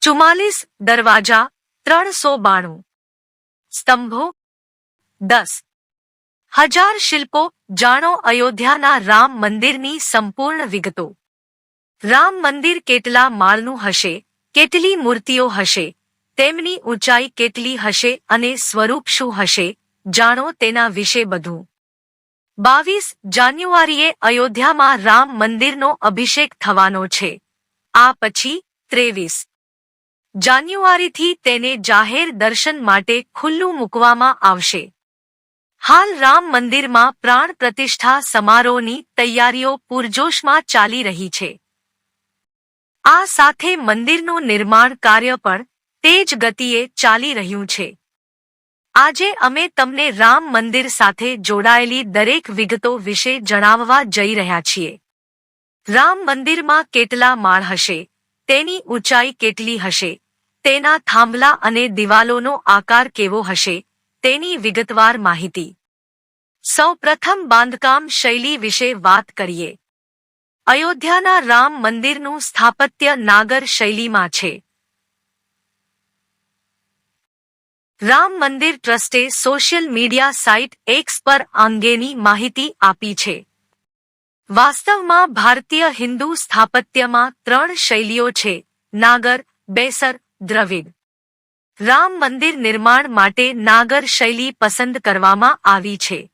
ચુમ્માલીસ દરવાજા, ત્રણસો બાણું. સ્તંભો, દસ. હજાર શિલ્પો, જાણો અયોધ્યાના રામ મંદિરની સંપૂર્ણ વિગતો. રામ મંદિર કેટલા માળનું હશે, કેટલી મૂર્તિઓ હશે, તેમની ઊંચાઈ કેટલી હશે અને સ્વરૂપ શું હશે, જાણો તેના વિશે બધું. બાવીસ જાન્યુઆરીએ અયોધ્યામાં રામ મંદિરનો અભિષેક થવાનો છે. આ પછી ત્રેવીસ. જાન્યુઆરીથી તેને જાહેર દર્શન માટે ખુલ્લું મૂકવામાં આવશે. હાલ રામ મંદિરમાં પ્રાણ પ્રતિષ્ઠા સમારોહની તૈયારીઓ પૂરજોશમાં ચાલી રહી છે. આ સાથે મંદિરનું નિર્માણ કાર્ય પણ તેજ ગતિએ ચાલી રહ્યું છે. આજે અમે તમને રામ મંદિર સાથે જોડાયેલી દરેક વિગતો વિશે જણાવવા જઈ રહ્યા છીએ. રામ મંદિરમાં કેટલા માળ હશે? તેની ઊંચાઈ કેટલી હશે? તેના થાંભલા અને દિવાલોનો આકાર કેવો હશે? તેની વિગતવાર માહિતી. સૌ પ્રથમ બાંધકામ શૈલી વિશે વાત કરીએ. અયોધ્યાના રામ મંદિરનું સ્થાપત્ય નાગર શૈલીમાં છે. રામ મંદિર ટ્રસ્ટે સોશિયલ મીડિયા સાઇટ એક્સ પર અંગેની માહિતી આપી છે. વાસ્તવમાં ભારતીય હિન્દુ સ્થાપત્યમાં ત્રણ શૈલીઓ છે, નાગર, બેસર, દ્રવિડ. રામ મંદિર નિર્માણ માટે નાગર શૈલી પસંદ કરવામાં આવી છે.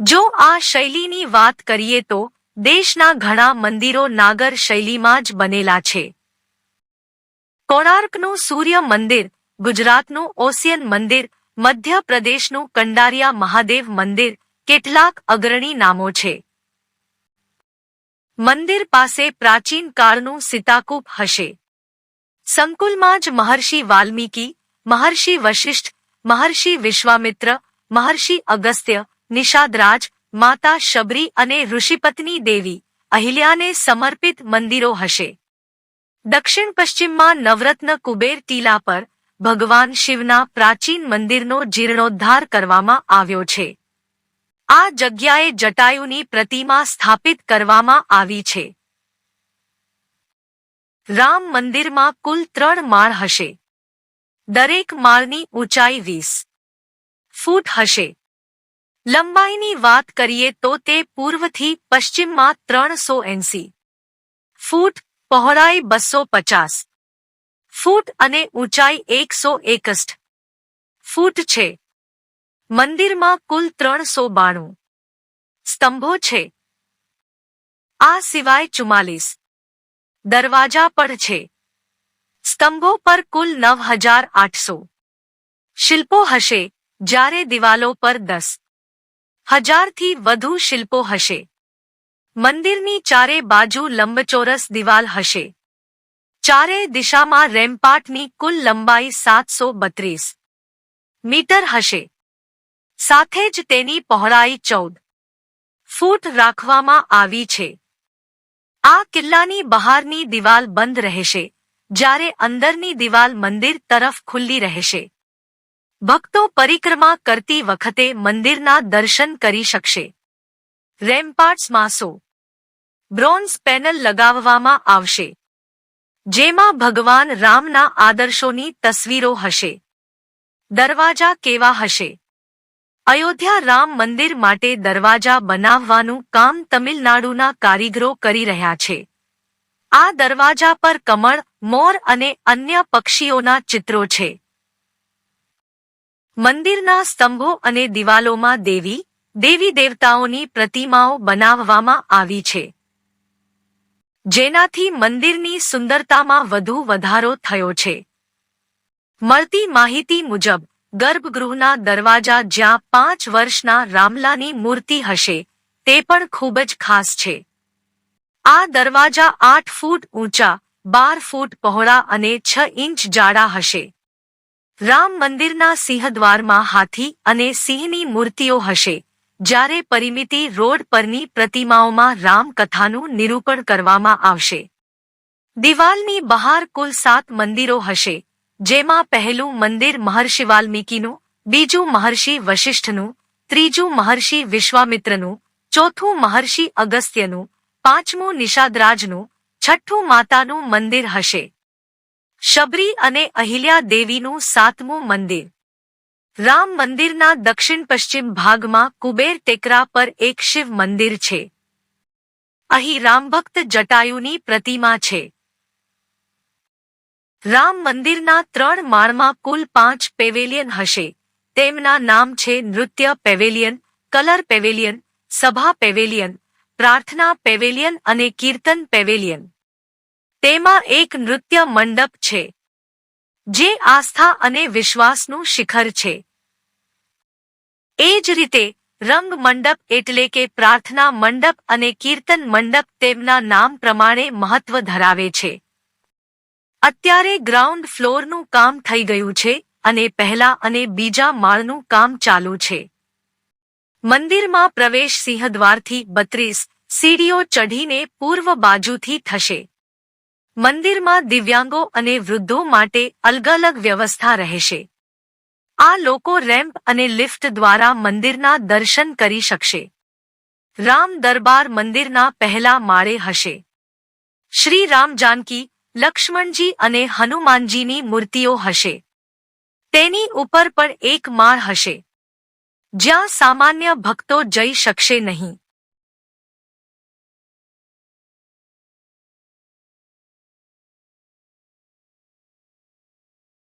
જો આ શૈલીની વાત કરીએ તો દેશના ઘણા મંદિરો નાગર શૈલીમાં જ બનેલા છે. કોણાર્કનું સૂર્ય મંદિર, ગુજરાતનું ઓસિયન મંદિર મધ્ય પ્રદેશનું કંડારિયા મહાદેવ મંદિર, કેટલાક અગ્રણી નામો છે. મંદિર પાસે પ્રાચીન કાળનું સીતાકૂપ હશે. સંકુલમાં જ મહર્ષિ વાલ્મીકી, મહર્ષિ વશિષ્ઠ, મહર્ષિ વિશ્વામિત્ર, મહર્ષિ અગસ્ત્ય, નિષાદરાજ, માતા શબરી અને ઋષિપત્ની દેવી અહિલ્યાને સમર્પિત મંદિરો હશે. દક્ષિણ પશ્ચિમમાં નવરત્ન કુબેર ટીલા પર ભગવાન શિવના પ્રાચીન મંદિરનો જીર્ણોદ્ધાર કરવામાં આવ્યો છે. આ જગ્યાએ જટાયુની પ્રતિમા સ્થાપિત કરવામાં આવી છે. રામ મંદિરમાં કુલ ત્રણ માળ હશે. દરેક માળની ઊંચાઈ વીસ ફૂટ હશે. લંબાઈની વાત કરીએ તો તે પૂર્વથી પશ્ચિમમાં ત્રણસો એંસી ફૂટ, પહોળાઈ બસો પચાસ ફૂટ અને ઊંચાઈ એકસો એકસઠ ફૂટ છે. મંદિરમાં કુલ ત્રણસો બાણું. સ્તંભો છે. આ સિવાય ચુમ્માલીસ. દરવાજા પણ છે. સ્તંભો પર કુલ નવ હજાર આઠસો. શિલ્પો હશે, જ્યારે દિવાલો પર દસ. હજારથી વધુ શિલ્પો હશે. મંદિરની ચારે બાજુ લંબચોરસ દિવાલ હશે. ચારે દિશામાં રેમ્પાટની કુલ લંબાઈ સાતસો બત્રીસ. મીટર હશે. સાથે જ તેની પહોળાઈ ચૌદ ફૂટ રાખવામાં આવી છે. આ કિલ્લાની બહારની દિવાલ બંધ રહેશે, જ્યારે અંદરની દિવાલ મંદિર તરફ ખુલ્લી રહેશે. ભક્તો પરિક્રમા કરતી વખતે મંદિરના દર્શન કરી શકશે. રેમ્પાર્ટ્સ માસો બ્રોન્ઝ પેનલ લગાવવામાં આવશે, જેમાં ભગવાન રામના આદર્શોની તસવીરો હશે. દરવાજા કેવા હશે? અયોધ્યા રામ મંદિર માટે દરવાજા બનાવવાનું કામ તમિલનાડુના કારીગરો કરી રહ્યા છે. આ દરવાજા પર કમળ, મોર અને અન્ય પક્ષીઓના ચિત્રો છે. મંદિરના સ્તંભો અને દિવાલોમાં દેવી દેવી દેવતાઓની પ્રતિમાઓ બનાવવામાં આવી છે. જેનાથી મંદિરની સુંદરતામાં વધુ વધારો થયો છે. મળતી માહિતી મુજબ ગર્ભગૃહના દરવાજા જ્યાં પાંચ વર્ષના રામલાની મૂર્તિ હશે, તે પણ ખૂબ જ ખાસ છે. આ દરવાજા આઠ ફૂટ ઊંચા, બાર ફૂટ પહોળા અને છ ઇંચ જાડા હશે. રામ મંદિરના સિંહદ્વારમાં હાથી અને સિંહની મૂર્તિઓ હશે, જ્યારે પરિમિતિ રોડ પરની પ્રતિમાઓમાં રામકથાનું નિરૂપણ કરવામાં આવશે. દિવાલની બહાર કુલ સાત મંદિરો હશે જેમાં પહેલું મંદિર મહર્ષિ વાલ્મીકીનું, બીજું મહર્ષિ વશિષ્ઠનું, ત્રીજું મહર્ષિ વિશ્વામિત્રનું, ચોથું મહર્ષિ અગસ્ત્યનું, પાંચમું નિષાદરાજનું, છઠ્ઠું માતાનું મંદિર હશે. શબરી અને અહિલ્યા દેવીનું સાતમું મંદિર. રામ મંદિરના દક્ષિણ પશ્ચિમ ભાગમાં કુબેર ટેકરા પર એક શિવ મંદિર છે. અહીં રામભક્ત જટાયુની પ્રતિમા છે. રામ મંદિરના ત્રણ માળમાં કુલ પાંચ પેવેલિયન હશે. તેમના નામ છે નૃત્ય પેવેલિયન, કલર પેવેલિયન, સભા પેવેલિયન, પ્રાર્થના પેવેલિયન અને કીર્તન પેવેલિયન. તેમાં એક નૃત્ય મંડપ છે, જે આસ્થા અને વિશ્વાસનું શિખર છે. એ જ રીતે, રંગ મંડપ એટલે કે પ્રાર્થના મંડપ અને કીર્તન મંડપ તેમના નામ પ્રમાણે મહત્વ ધરાવે છે. અત્યારે ગ્રાઉન્ડ ફ્લોરનું કામ થઈ ગયું છે અને પહેલા અને બીજા માળનું કામ ચાલુ છે. મંદિરમાં પ્રવેશ સિંહદ્વારથી બત્રીસ સીડીઓ ચઢીને પૂર્વ બાજુથી થશે. મંદિરમાં દિવ્યાંગો અને વૃદ્ધો માટે અલગ અલગ વ્યવસ્થા રહેશે. આ લોકો રેમ્પ અને લિફ્ટ દ્વારા મંદિરના દર્શન કરી શકશે. રામ દરબાર મંદિરના પહેલા માળે હશે. શ્રી રામ જાનકી લક્ષ્મણજી અને હનુમાનજીની મૂર્તિઓ હશે. તેની ઉપર પણ એક માળ હશે. જ્યાં સામાન્ય ભક્તો જઈ શકશે નહીં.